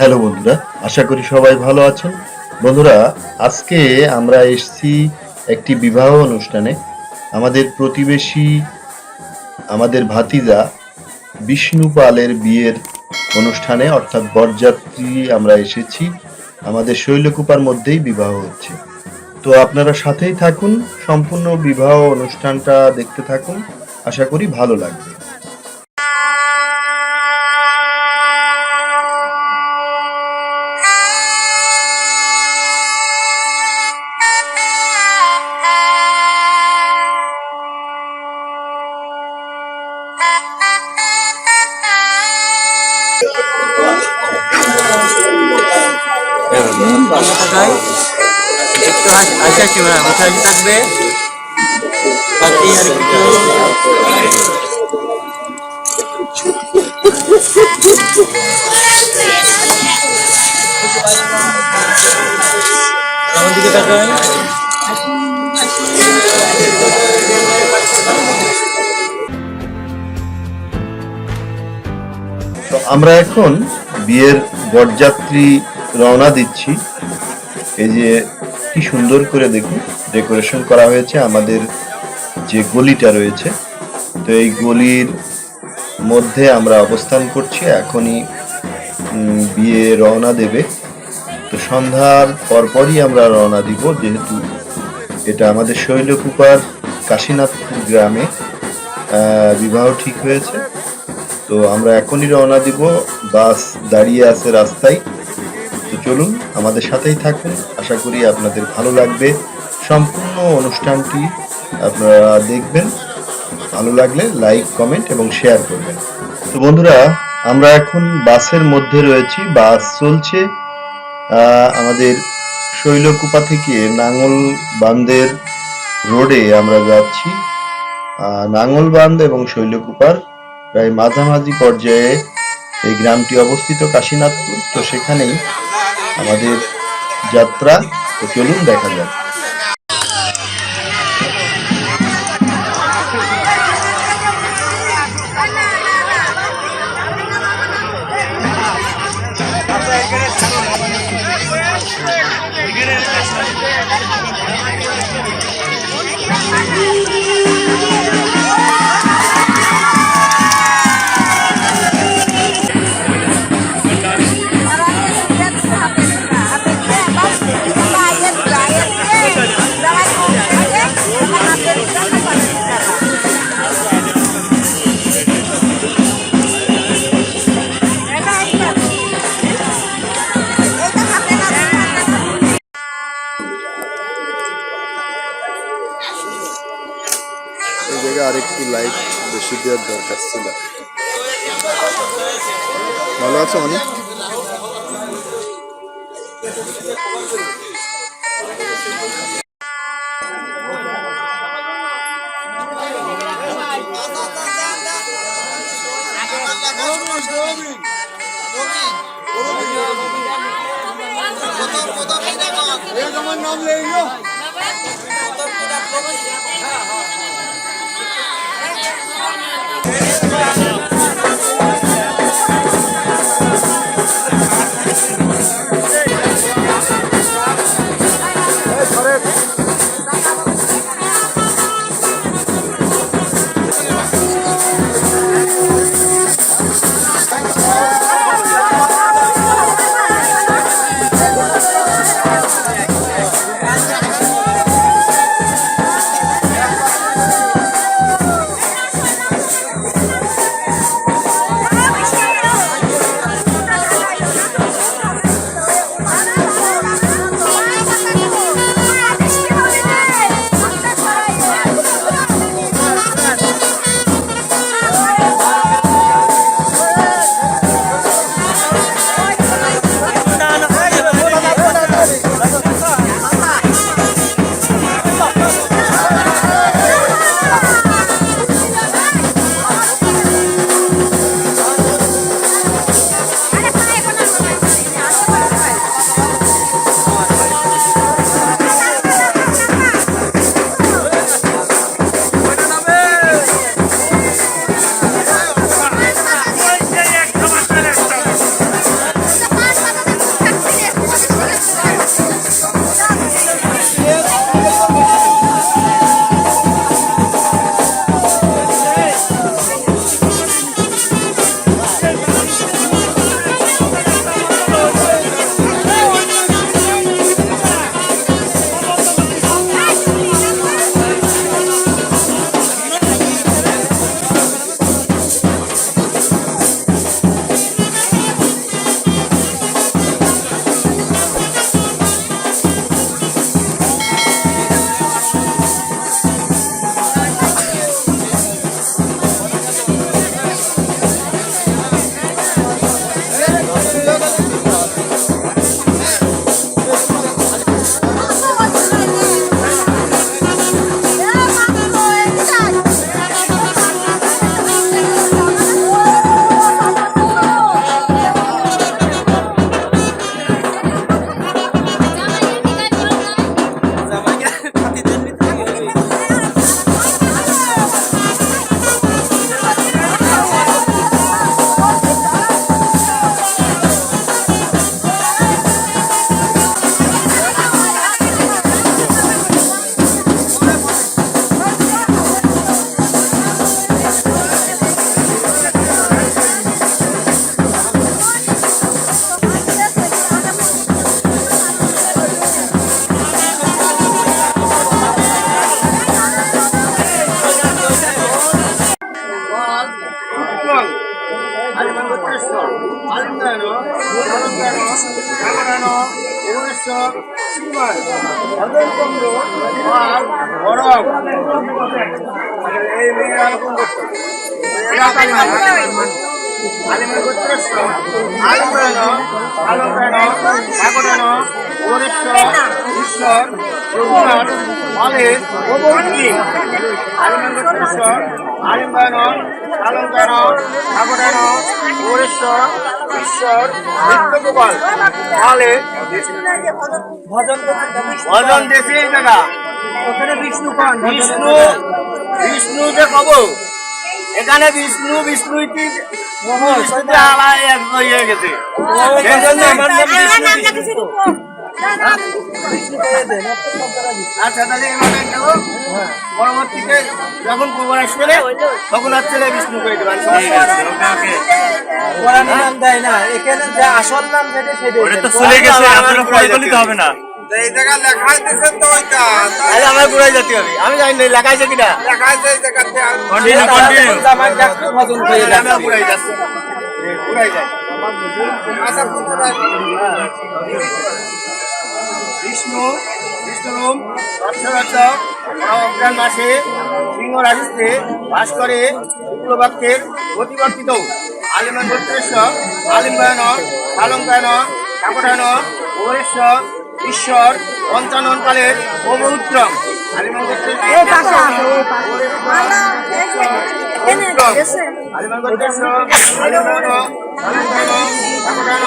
Hello বন্ধুরা, আশা করি সবাই ভালো আছেন। বন্ধুরা, আজকে আমরা এসেছি একটি বিবাহ অনুষ্ঠানে। আমাদের প্রতিবেশী, আমাদের ভাতিজা বিষ্ণু পালের বিয়ের অনুষ্ঠানে, অর্থাৎ বরযাত্রী আমরা এসেছি। আমাদের শৈলকুপার মধ্যেই বিবাহ হচ্ছে। তো আপনারা সাথেই থাকুন, সম্পূর্ণ বিবাহ অনুষ্ঠানটা দেখতে থাকুন। আশা করি ভালো লাগবে। ভালো থাকায় একটু হাসি হাসি হাসি থাকবে। বাকি আর আমরা এখন বিয়ের বরযাত্রী রওনা দিচ্ছি। এই যে কি সুন্দর করে দেখুন ডেকোরেশন করা হয়েছে, আমাদের যে গলিটা রয়েছে। তো এই গলির মধ্যে আমরা অবস্থান করছি, এখনই বিয়ে রওনা দেবে। তো সন্ধ্যার পরপরই আমরা রওনা দিব, যেহেতু এটা আমাদের শৈলকুপার কাশীনাথপুর গ্রামে বিবাহ ঠিক হয়েছে। তো আমরা এখনই রওনা দিব, বাস দাঁড়িয়ে আছে রাস্তায়। চলুন আমাদের সাথেই থাকুন। আশা করি আপনাদের ভালো লাগবে। সম্পূর্ণ অনুষ্ঠানটি আপনারা দেখবেন। ভালো লাগলে লাইক কমেন্ট এবং শেয়ার করবেন। তো বন্ধুরা আমরা এখন বাসের মধ্যে রয়েছি। বাস চলছে। আমাদের শৈলকুপা থেকে নাঙ্গল বান্ধের রোডে আমরা যাচ্ছি। আহ, নাঙ্গলবান্ধ এবং শৈলকুপার প্রায় মাঝামাঝি পর্যায়ে এই গ্রামটি অবস্থিত কাশীনাথপুর। তো সেখানেই আমাদের যাত্রা তো চলুন দেখা যাক। ছিল ভালো আছো অনেক আমার নাম লেগে শ্রীমান ভজনচন্দ্র আর বরং এই মেয়ে এরকম করতো আলিমের গোত্রেশ্বর আলম্বয়ন আলম্বয়ন ঠাকুরান ঈশ্বর, রঘুনাথ আলিম্বয়ন ঈশ্বর নিত্যগোপাল ভজন দেশে ওখানে বিষ্ণু পান বিষ্ণু বিষ্ণু যে কব এখানে বিষ্ণু বিষ্ণু ইতি এক হয়ে গেছে সেই জন্য আমার নাম বিষ্ণু বিষ্ণু পরবর্তীতে যখন আসবে তখন আর ছেলে বিষ্ণু করে দেয় না তো হবে আমি জানি না লেখাইছে কিনা লেখা আছে এই জায়গাতে কন্টিনিউ কন্টিনিউ জামাই ডাক্তার ভজন তাহলে আমরা ঘুরাই যাচ্ছি ঘুরাই যাই আচ্ছা বন্ধুরা বিষ্ণু বিষ্ণুরূপ রক্ষরক্ষক অজ্ঞান মাসে সিংহ রাশিতে বাস করে শুক্লবাক্যের প্রতিবর্তিত আলিমান গোত্রেশ্বর আলিম্বায়ন আলঙ্কায়ন ঠাকুরায়ন ভুবনেশ্বর ঈশ্বর পঞ্চানন কালের অবউত্তম আলিমান আলিমান গোত্রেশ্বর আলিম্বায়ন ঠাকুরায়ন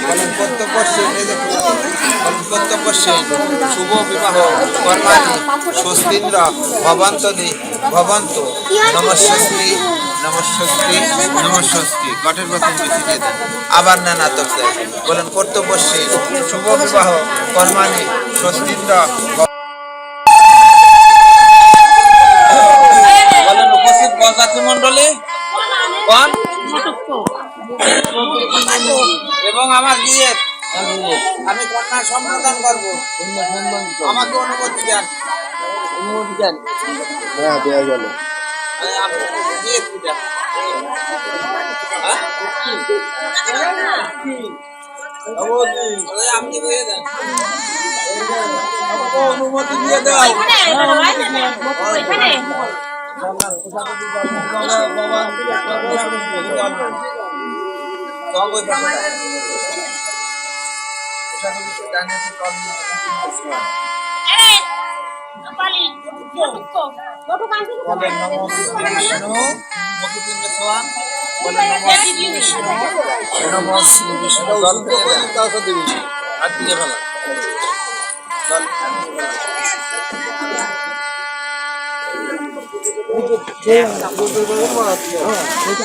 বলেন এই দেখুন বলেন কর্তব্যশীল শুভ বিবাহ কর্মাদি স্বস্তিন্দ্র ভবন্তদি ভবন্ত, নমস্বস্তি নমস্বস্তি নমস্বস্তি গটের বেতন বেশি দিয়ে আবার নেন দেন বলেন কর্তব্যশীল শুভ বিবাহ কর্মানি স্বস্তিন্দ্র বলেন, উপস্থিত বরযাত্রী মন্ডলী কোন? এবং আমার বিয়ে আমি কন্যা সম্বোধন করব আমাকে অনুমতি দেন অনুমতি দেন হ্যাঁ দেওয়া গেল আপনি দেন হ্যাঁ? অনুমতি দিয়ে দাও ওই পাশে দাও। ওটা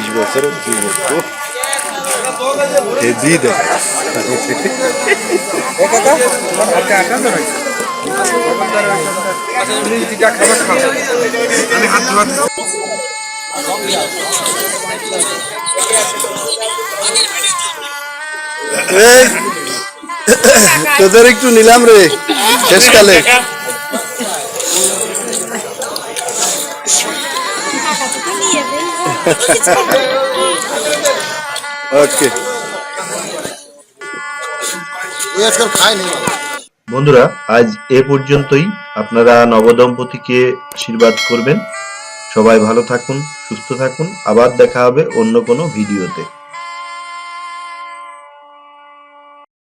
দেন। বিশ বছর দুই বছর হেভি দেখা এই, তোদের একটু নিলাম রে শেষকালে ওকে বন্ধুরা আজ এ পর্যন্তই। আপনারা নবদম্পতিকে আশীর্বাদ করবেন। সবাই ভালো থাকুন সুস্থ থাকুন। আবার দেখা হবে অন্য কোনো ভিডিওতে।